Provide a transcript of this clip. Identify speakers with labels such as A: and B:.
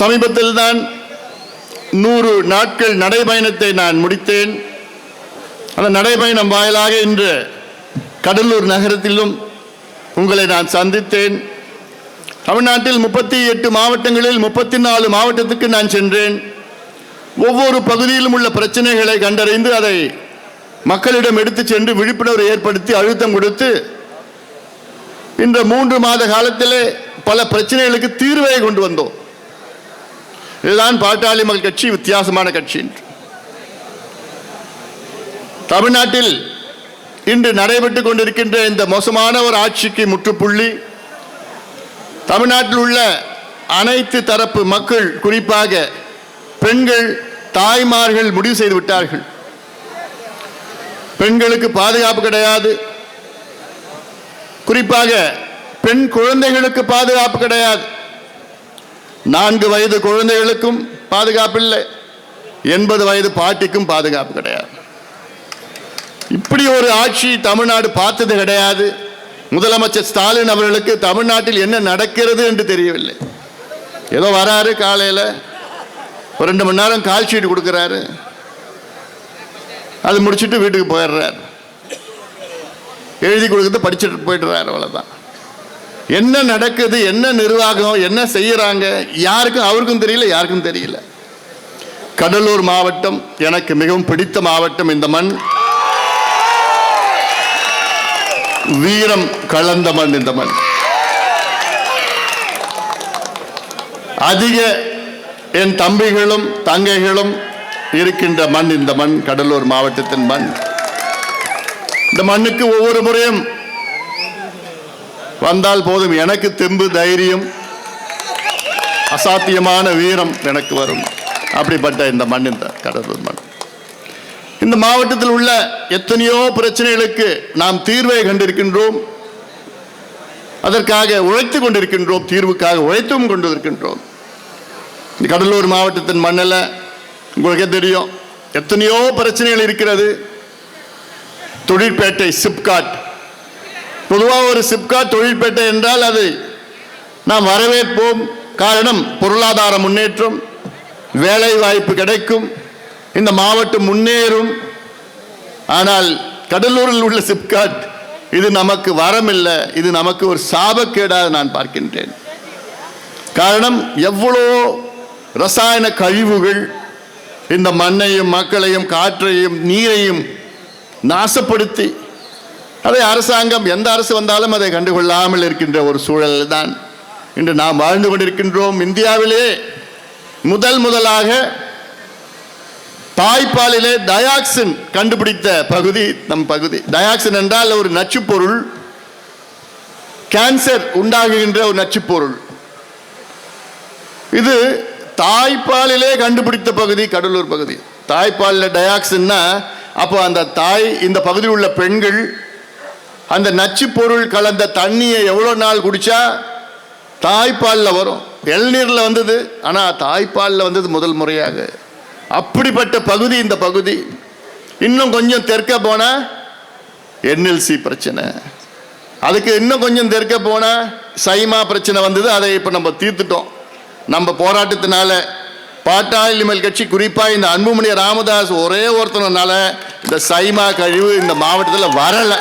A: சமீபத்தில் தான் நூறு நாட்கள் நடைபயணத்தை நான் முடித்தேன். அந்த நடைபயணம் வாயிலாக இன்று கடலூர் நகரத்திலும் உங்களை நான் சந்தித்தேன். தமிழ்நாட்டில் முப்பத்தி எட்டு மாவட்டங்களில் முப்பத்தி நாலு மாவட்டத்துக்கு நான் சென்றேன். ஒவ்வொரு பகுதியிலும் உள்ள பிரச்சனைகளை கண்டறிந்து அதை மக்களிடம் எடுத்து சென்று விழிப்புணர்வு ஏற்படுத்தி அழுத்தம் கொடுத்து இந்த மூன்று மாத காலத்திலே பல பிரச்சனைகளுக்கு தீர்வை கொண்டு வந்தோம். இதுதான் பாட்டாளி மக்கள் கட்சி வித்தியாசமான கட்சி என்று. தமிழ்நாட்டில் இன்று நடைபெற்று கொண்டிருக்கின்ற இந்த மோசமான ஒரு ஆட்சிக்கு முற்றுப்புள்ளி தமிழ்நாட்டில் உள்ள அனைத்து தரப்பு மக்கள் குறிப்பாக பெண்கள் தாய்மார்கள் முடிவு செய்து விட்டார்கள். பெண்களுக்கு பாதுகாப்பு கிடையாது. குறிப்பாக பெண் குழந்தைகளுக்கு பாதுகாப்பு கிடையாது. நான்கு வயது குழந்தைகளுக்கும் பாதுகாப்பு இல்லை. எண்பது வயது பாட்டிக்கும் பாதுகாப்பு கிடையாது. இப்படி ஒரு ஆட்சி தமிழ்நாடு பார்த்தது கிடையாது. முதலமைச்சர் ஸ்டாலின் அவர்களுக்கு தமிழ்நாட்டில் என்ன நடக்கிறது என்று தெரியவில்லை. ஏதோ வராரு காலையில். ஒரு ரெண்டு மணி நேரம் கால் ஷீட் கொடுக்குறாரு. அது முடிச்சுட்டு வீட்டுக்கு போயிடுறாரு. எழுதி கொடுக்குறது படிச்சுட்டு போயிடுறாரு அவ்வளோதான் என்ன நடக்குது என்ன நிர்வாகம் என்ன செய்யறாங்க யாருக்கும் அவருக்கும் தெரியல யாருக்கும் தெரியல. கடலூர் மாவட்டம் எனக்கு மிகவும் பிடித்த மாவட்டம் இந்த மண். வீரம் கலந்த மண் இந்த மண். அதிக என் தம்பிகளும் தங்கைகளும் இருக்கின்ற மண் இந்த மண் கடலூர் மாவட்டத்தின் மண். இந்த மண்ணுக்கு ஒவ்வொரு முறையும் வந்தால் போதும். எனக்கு தெம்பு தைரியம் அசாத்தியமான வீரம் எனக்கு வரும். அப்படிப்பட்ட இந்த மண் இந்த கடலூர் மண். இந்த மாவட்டத்தில் உள்ள எத்தனையோ பிரச்சனைகளுக்கு நாம் தீர்வை கண்டிருக்கின்றோம். அதற்காக உழைத்து கொண்டிருக்கின்றோம் தீர்வுக்காக உழைத்தும் கொண்டிருக்கின்றோம். இந்த கடலூர் மாவட்டத்தின் மண்ணில் உங்களுக்கே தெரியும் எத்தனையோ பிரச்சனைகள் இருக்கிறது. தொழிற்பேட்டை சிப்காட் பொதுவாக ஒரு சிப்கா தொழிற்பேட்டை என்றால் அது நாம் வரவேற்போம். காரணம் பொருளாதார முன்னேற்றம் வேலை வாய்ப்பு கிடைக்கும் இந்த மாவட்டம் முன்னேறும். ஆனால் கடலூரில் உள்ள சிப்காட் இது நமக்கு வரமில்லை இது நமக்கு ஒரு சாபக்கேடாக நான் பார்க்கின்றேன். காரணம் எவ்வளோ ரசாயன கழிவுகள் இந்த மண்ணையும் மக்களையும் காற்றையும் நீரையும் நாசப்படுத்தி அதை அரசாங்கம் எந்த அரசு வந்தாலும் அதை கண்டுகொள்ளாமல் இருக்கின்ற ஒரு சூழல் தான் இன்று நாம் வாழ்ந்து கொண்டிருக்கின்றோம் இந்தியாவிலே. முதல் முதலாக தாய்ப்பாலிலே டயாக்சின் கண்டுபிடித்த பகுதி நம் பகுதி. டயாக்சின் என்றால் ஒரு நச்சுப்பொருள். கேன்சர் உண்டாகுகின்ற ஒரு நச்சுப்பொருள். இது தாய்ப்பாலிலே கண்டுபிடித்த பகுதி கடலூர் பகுதி. தாய்ப்பாலில் டயாக்சின்னா அப்போ அந்த தாய் இந்த பகுதியில் உள்ள பெண்கள் அந்த நச்சு பொருள் கலந்த தண்ணியை எவ்வளோ நாள் குடித்தா தாய்ப்பாலில் வரும். இளநீரில் வந்தது. ஆனால் தாய்ப்பாலில் வந்தது முதல் முறையாக. அப்படிப்பட்ட பகுதி இந்த பகுதி. இன்னும் கொஞ்சம் தெற்க போனால் என்எல்சி பிரச்சனை. அதுக்கு இன்னும் கொஞ்சம் தெற்க போனால் சைமா பிரச்சனை வந்தது. அதை இப்போ நம்ம தீர்த்துட்டோம். நம்ம போராட்டத்தினால பாட்டாளிமல் கட்சி குறிப்பாக இந்த அன்புமணி ராமதாஸ் ஒரே ஒருத்தனால இந்த சைமா கழிவு இந்த மாவட்டத்தில் வரலை.